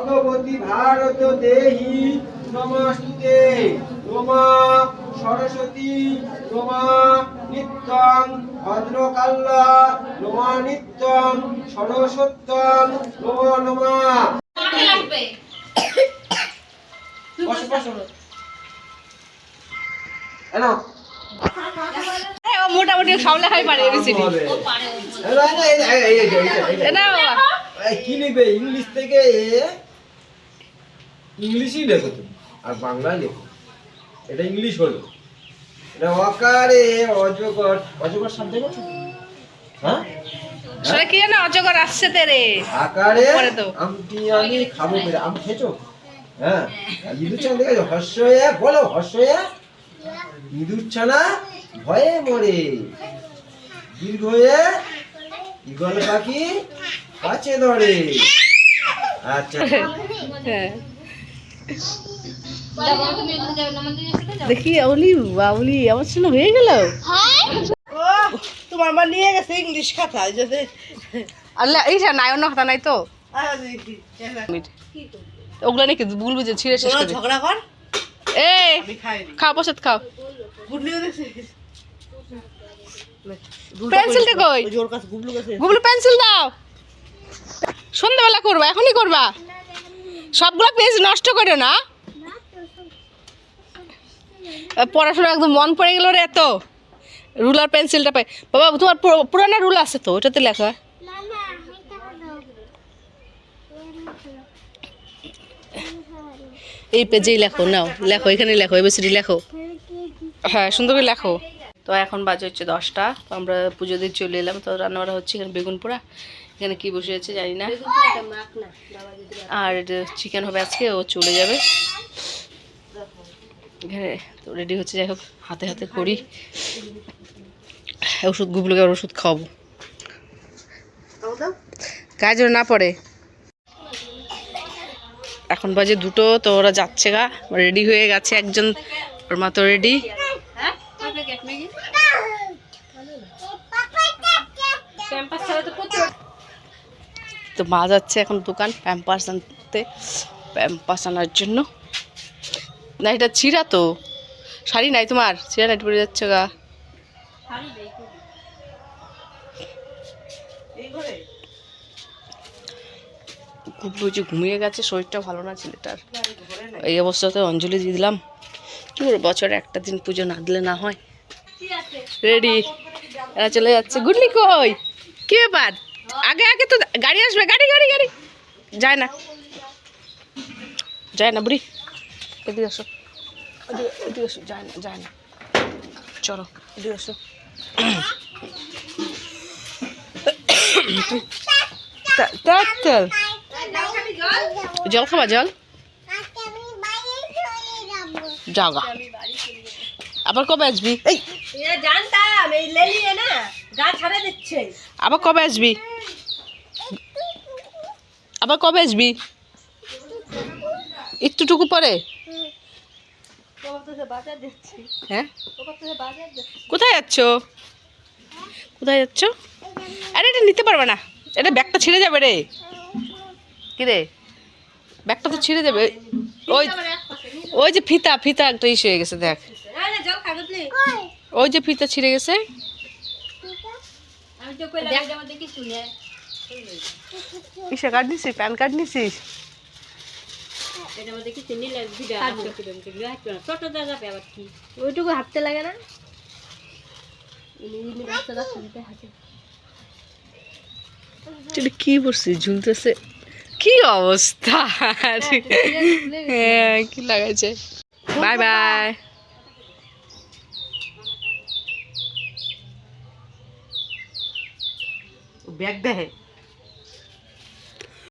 ভগবতী ভারত দেহি নমস্তুতে রমা সরস্বতী রমা নিত্যং ভদ্রকাল্লা রমা নিত্যং সরস্বত্যং রমা নমা বসো বসো এনো ও মোটামুটি সব লেখাই পারে এবিসিডি কি লিখবে ইংলিশ থেকে এ ইংলিশই লেখো তুমি আর বাংলা লেখো। এটা ইংলিশ হলো। এটা অকারে অজগর। অজগর শব্দ করছ হ্যাঁ? সেটা কি জানো অজগর আসছে তেরে? আকারে। আমটি আমি খাব পেরে আম হ্যাঁ। আর ইঁদুর ছানা দেখেছ হর্ষয়া বলো ইঁদুর ছানা ভয়ে মরে। দীর্ঘ হয়ে ইগল পাখি কাছে ধরে। আচ্ছা। হ্যাঁ। দেখি আউলি বাউলি আমার ছিল হয়ে গেল। তোমার মা নিয়ে গেছে ইংলিশ খাতা যদি আল্লাহ এই নাই অন্য কথা নাই তো। ওগুলো নাকি ছিঁড়ে শেষ করে। ঝগড়া কর। এ খাও প্রসাদ খাও। পেন্সিলটা কই? গুবলু পেন্সিল দাও। সন্ধ্যাবেলা করবা এখনই করবা। সবগুলো পেজ নষ্ট করো না। পড়াশোনা একদম মন পড়ে গেল রে এত। রুলার পেন্সিলটা পাই। বাবা, তোমার পুরো- পুরানো রুল আছে তো, ওটাতে লেখা। এই পেজেই লেখো, নাও, লেখো এখানে লেখো এবিসিডি লেখো। হ্যাঁ সুন্দর করে লেখো। তো এখন বাজে হচ্ছে দশটা, তো আমরা পুজো দিয়ে চলে এলাম, তো রান্নাবাড়া হচ্ছে এখানে বেগুন পোড়া এখানে কি বসে আছে জানি না। আর চিকেন হবে আজকে ও চলে যাবে। এখানে তো রেডি হচ্ছে যাই হোক হাতে হাতে করি। ওষুধ গুবলুকে আর ওষুধ খাওয়াবো। গায়ে যেন না পড়ে। এখন বাজে দুটো তো ওরা যাচ্ছে গা। রেডি হয়ে গেছে একজন ওর মা তো রেডি তো মা যাচ্ছে এখন দোকান প্যাম্পার্স আনতে প্যাম্পার্স আনার জন্য। না, এটা ছিঁড়া তো। শাড়ি নাই তোমার? ছিঁড়া নাইট পরে যাচ্ছে গা। খুব বুঝি ঘুমিয়ে গেছে, শরীরটা ভালো না ছেলেটার। এই অবস্থাতে অঞ্জলি দিয়ে দিলাম। কি বছরে একটা দিন পুজো না দিলে না হয়। রেডি এরা চলে যাচ্ছে। গুডলি কই? কে ব্যাপার আগে আগে তো গাড়ি আসবে গাড়ি গাড়ি গাড়ি। যায় না। যায় না বুড়ি। এদিকে আসো। এদিকে- আসো যায় না যায় না। চলো এদিকে আসো। জল খাবা জল? জাগা আবার কবে আসবি? এই জানতাম এই লেলিয়ে না। আবার কবে আসবি? আবার কবে আসবি? একটুটুকু পরে? হ্যাঁ? কোথায় যাচ্ছ? কোথায় যাচ্ছ? আরে এটা নিতে পারবে না। এটা ব্যাগটা ছিঁড়ে যাবে রে। কি রে? ব্যাগটা তো ছিঁড়ে যাবে। ওই ওই যে ফিতা ফিতা একটা ইসে হয়ে গেছে দেখ। ওই যে ফিতা ছিঁড়ে গেছে। তো কইলাম এটা আমাদের কিছু নেই। ইসে কার্ড নিছিস প্যান কার্ড নিছিস? এটা আমাদের কিছু নিলে ভিডিও ছোট যা যাবে আবার কি? ওইটুকু হাঁটতে লাগে না? কি পড়ছিস ঝুলতেছে। কি অবস্থা? হ্যাঁ কি লাগাইছে? Bye bye. ব্যাগ দেয়